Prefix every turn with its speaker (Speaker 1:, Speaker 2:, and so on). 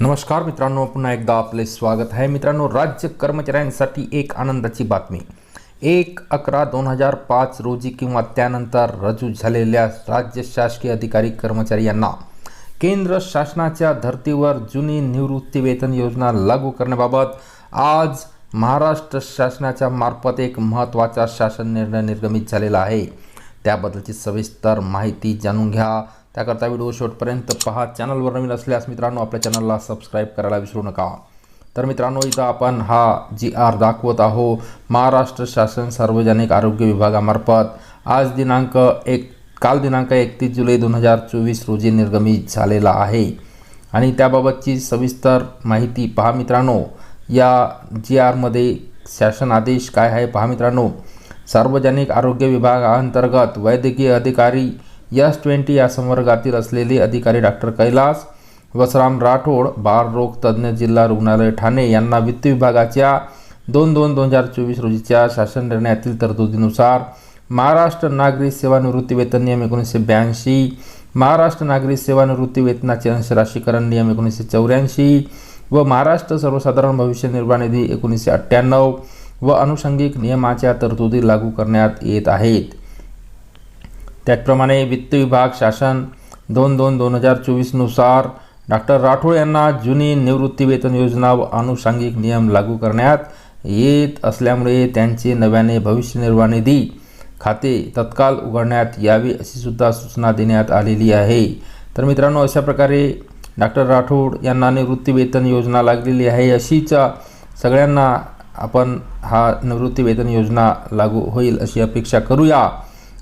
Speaker 1: नमस्कार मित्रांनो पुन्हा एकदा आपले स्वागत आहे. मित्रांनो राज्य कर्मचाऱ्यांसाठी एक आनंदाची बातमी. एक अकरा दोन हजार पाच रोजी किंवा त्यानंतर रजू झालेल्या राज्य शासकीय अधिकारी कर्मचारी यांना केंद्र शासनाच्या धर्तीवर जुनी निवृत्ती वेतन योजना लागू करण्याबाबत आज महाराष्ट्र शासनाच्या मार्फत एक महत्त्वाचा शासन निर्णय निर्गमित झालेला आहे. त्याबद्दलची सविस्तर माहिती जाणून घ्या. त्याकरता व्हिडिओ शेवटपर्यंत पहा. चॅनलवर नवीन असल्यास मित्रांनो आपल्या चॅनलला सबस्क्राईब करायला विसरू नका. तर मित्रांनो इथं आपण हा जी आर दाखवत आहो महाराष्ट्र शासन सार्वजनिक आरोग्य विभागामार्फत. आज दिनांक एक काल दिनांक एकतीस जुलै दोन हजार चोवीस रोजी निर्गमित झालेला आहे. आणि त्याबाबतची सविस्तर माहिती पहा मित्रांनो. या जी आरमध्ये शासन आदेश काय आहे पहा मित्रांनो. सार्वजनिक आरोग्य विभागाअंतर्गत वैद्यकीय अधिकारी यस ट्वेंटी या संवर्गातील असलेले अधिकारी डॉक्टर कैलास वसराम राठोड बाळरोग तज्ज्ञ जिल्हा रुग्णालय ठाणे यांना वित्त विभागाच्या दोन दोन दोन हजार चोवीस रोजीच्या शासन निर्णयातील तरतुदीनुसार महाराष्ट्र नागरी सेवानिवृत्ती वेतन नियम एकोणीसशे ब्याऐंशी महाराष्ट्र नागरी सेवानिवृत्ती वेतनाचे अंशराशीकरण नियम एकोणीसशे चौऱ्याऐंशी व महाराष्ट्र सर्वसाधारण भविष्य निर्वाह निधी एकोणीसशे अठ्ठ्याण्णव व अनुषंगिक नियमाच्या तरतुदी लागू करण्यात येत आहेत. त्याचप्रमाणे वित्त विभाग शासन दोन दोन दोन हजार चोवीसनुसार डॉक्टर राठोड यांना जुनी निवृत्तीवेतन योजना व अनुषंगिक नियम लागू करण्यात येत असल्यामुळे त्यांचे नव्याने भविष्य निर्वाह निधी खाते तत्काळ उघडण्यात यावी अशी सुद्धा सूचना देण्यात आलेली आहे. तर मित्रांनो अशा प्रकारे डॉक्टर राठोड यांना निवृत्तीवेतन योजना लागलेली आहे अशीच सगळ्यांना आपण हा निवृत्तीवेतन योजना लागू होईल अशी अपेक्षा करूया.